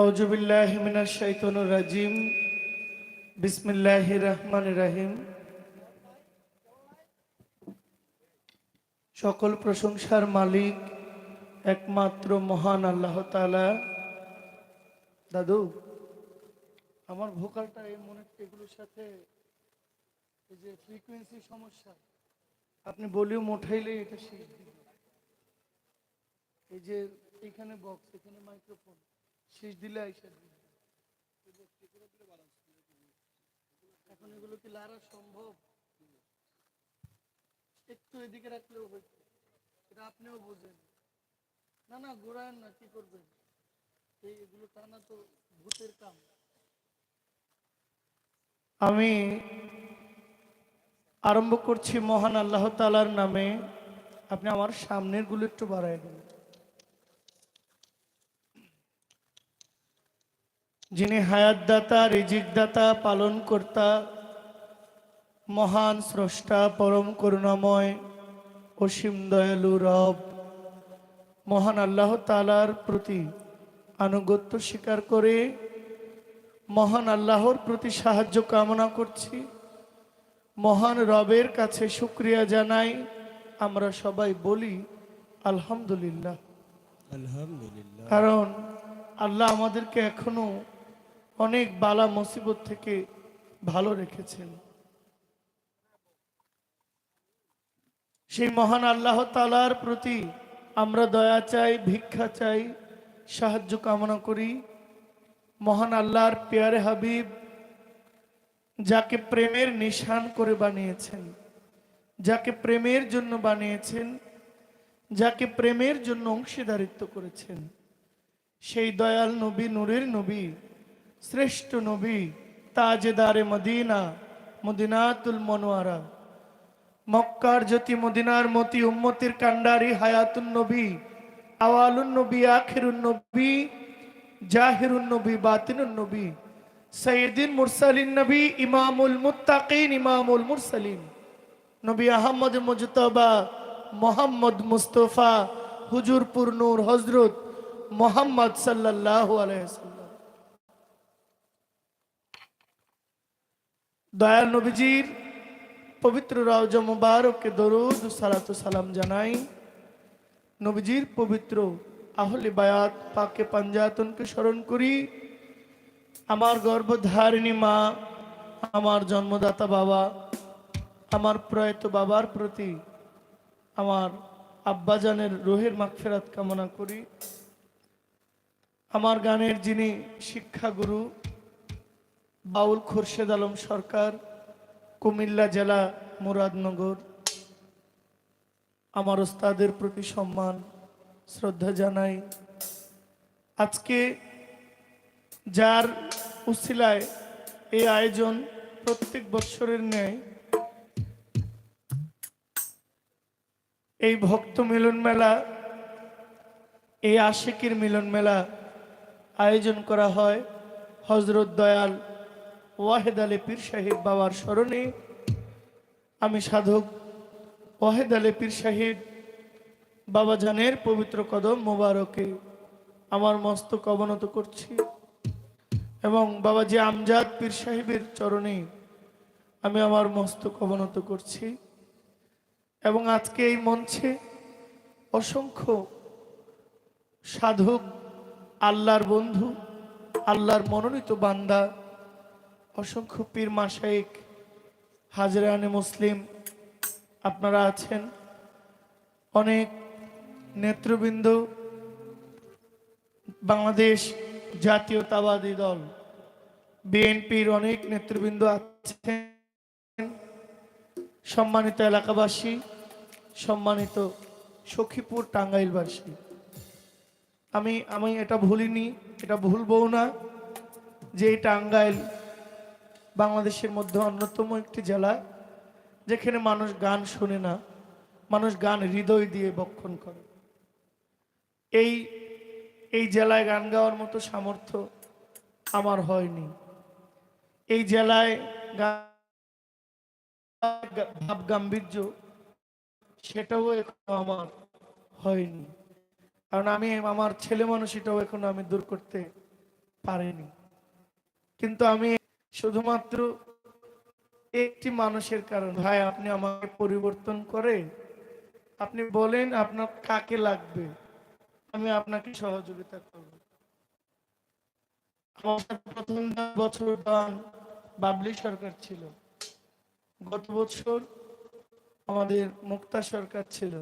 আউজুবিল্লাহমিনা শৈতনুর রাজিম। বিসমিল্লাহ রহমান রাহিম। সকল প্রশংসার মালিক একমাত্র মহান আল্লাহ তালা দাদু, আমার ভোকালটা এই মনে এগুলোর সাথে এই যে ফ্রিকোয়েন্সি সমস্যা, আপনি বলিও মোঠাইলে এটা শিখ এই যে এখানে বক্স এখানে মাইক্রোফোন শেষ দিলে এখন এগুলো কি লারা সম্ভব? একটু এদিকে রাখলেও হইতো। এটা আপনিও বোঝেন। না না ঘোরান না, কি করবেন? এই এগুলো টানা তো ভূতের কাম। আমি আরম্ভ করছি মহান আল্লাহ তালার নামে। আপনি আমার সামনেরগুলো একটু বাড়াই দেন। যিনি হায়াতদাতা রিজিকদাতা রিজিক দাতা পালন কর্তা মহান স্রষ্টা পরম করুণাময় অসীম দয়ালু রব মহান আল্লাহ তালার প্রতি আনুগত্য স্বীকার করে মহান আল্লাহর প্রতি সাহায্য কামনা করছি। মহান রবের কাছে শুক্রিয়া জানাই। আমরা সবাই বলি আলহামদুলিল্লাহ। আলহামদুলিল্লাহ। কারণ আল্লাহ আমাদেরকে এখনও অনেক বালা মুসিবত থেকে ভালো রেখেছেন। সেই মহান আল্লাহ তালার প্রতি আমরা দয়া চাই, ভিক্ষা চাই, সাহায্য কামনা করি। মহান আল্লাহর পেয়ারে হাবিব, যাকে প্রেমের নিশান করে বানিয়েছেন, যাকে প্রেমের জন্য বানিয়েছেন, যাকে প্রেমের জন্য অংশীদারিত্ব করেছেন। সেই দয়াল নবী, নূরের নবী শ্রেষ্ঠ নবী, তাজেদারে মদিনা, মদিনাতুল মনোয়ারা। মক্কার জ্যোতি মদিনার মতি উম্মতির কান্ডারি হায়াতুন নবী, আওয়ালুন নবী, আখিরুন নবী, জাহিরুন নবী, বাতিনুন নবী সৈয়দিন মুরসালিন নবী, ইমামুল মুত্তাকিন, ইমামুল মুরসালিন। নবী আহমদ মুজতবা, মোহাম্মদ মুস্তফা, হুজুরপুর নূর হজরত মোহাম্মদ সাল্লাল্লাহু আলাইহি দয়াল নবীজির পবিত্র রওজা মুবারককে দরুদ সালাতু সালাম জানাই। নবীজির পবিত্র আহলে বায়াত পাকে পাঞ্জাতনকে স্মরণ করি। আমার গর্ভধারিণী মা, আমার জন্মদাতা বাবা, আমার প্রয়াত বাবার প্রতি আমার আব্বাজানের রোহের মাগফেরাত কামনা করি। আমার গানের যিনি শিক্ষাগুরু বাউল খোরশেদ আলম সরকার, কুমিল্লা জেলা মুরাদনগর। আমার ওস্তাদের প্রতি সম্মান, শ্রদ্ধা জানাই। আজকে যার উসিলায় এই আয়োজন প্রত্যেক বৎসরের ন্যায়, এই ভক্ত মিলন মেলা, এই আশিকের মিলন মেলা আয়োজন করা হয় হজরত দয়াল ওয়াহেদ আলী পীর সাহেব বাবার স্মরণে আমি সাধক ওয়াহেদ আলী পীর সাহেব বাবা জানের পবিত্র কদম মোবারকে আমার মস্তক অবনত করছি এবং বাবা যে আমজাদ পীর সাহেবের চরণে আমি আমার মস্তক অবনত করছি এবং আজকে এই মঞ্চে অসংখ্য সাধক, আল্লাহর বন্ধু, আল্লাহর মনোনীত বান্দা অসংখ্য পীর মাসাইক হাজরানে মুসলিম আপনারা আছেন। অনেক নেতৃবৃন্দ, বাংলাদেশ জাতীয়তাবাদী দল, বিএনপির অনেক নেতৃবৃন্দ আছেন। সম্মানিত এলাকাবাসী, সম্মানিত সখীপুর টাঙ্গাইলবাসী, আমি আমি এটা ভুলিনি, এটা ভুলবও না যে টাঙ্গাইল বাংলাদেশের মধ্যে অন্যতম একটি জেলা যেখানে মানুষ গান শোনে না, মানুষ গান হৃদয় দিয়ে বক্ষণ করে। এই এই জেলায় গান গাওয়ার মতো সামর্থ্য আমার হয়নি। এই জেলায় ভাব গাম্ভীর্য সেটাও এখনও আমার হয়নি। কারণ আমি, আমার ছেলে মানুষ এটাও এখনও আমি দূর করতে পারিনি। কিন্তু আমি শুধুমাত্র একটি মানুষের কারণ। ভাই, আপনি আমাকে পরিবর্তন করে আপনি বলেন আপনার কাকে লাগবে। আমি আপনাকে সহযোগিতা করব। প্রথম বছর দান বাবলি সরকার ছিল। গত বছর আমাদের মুক্তা সরকার ছিল।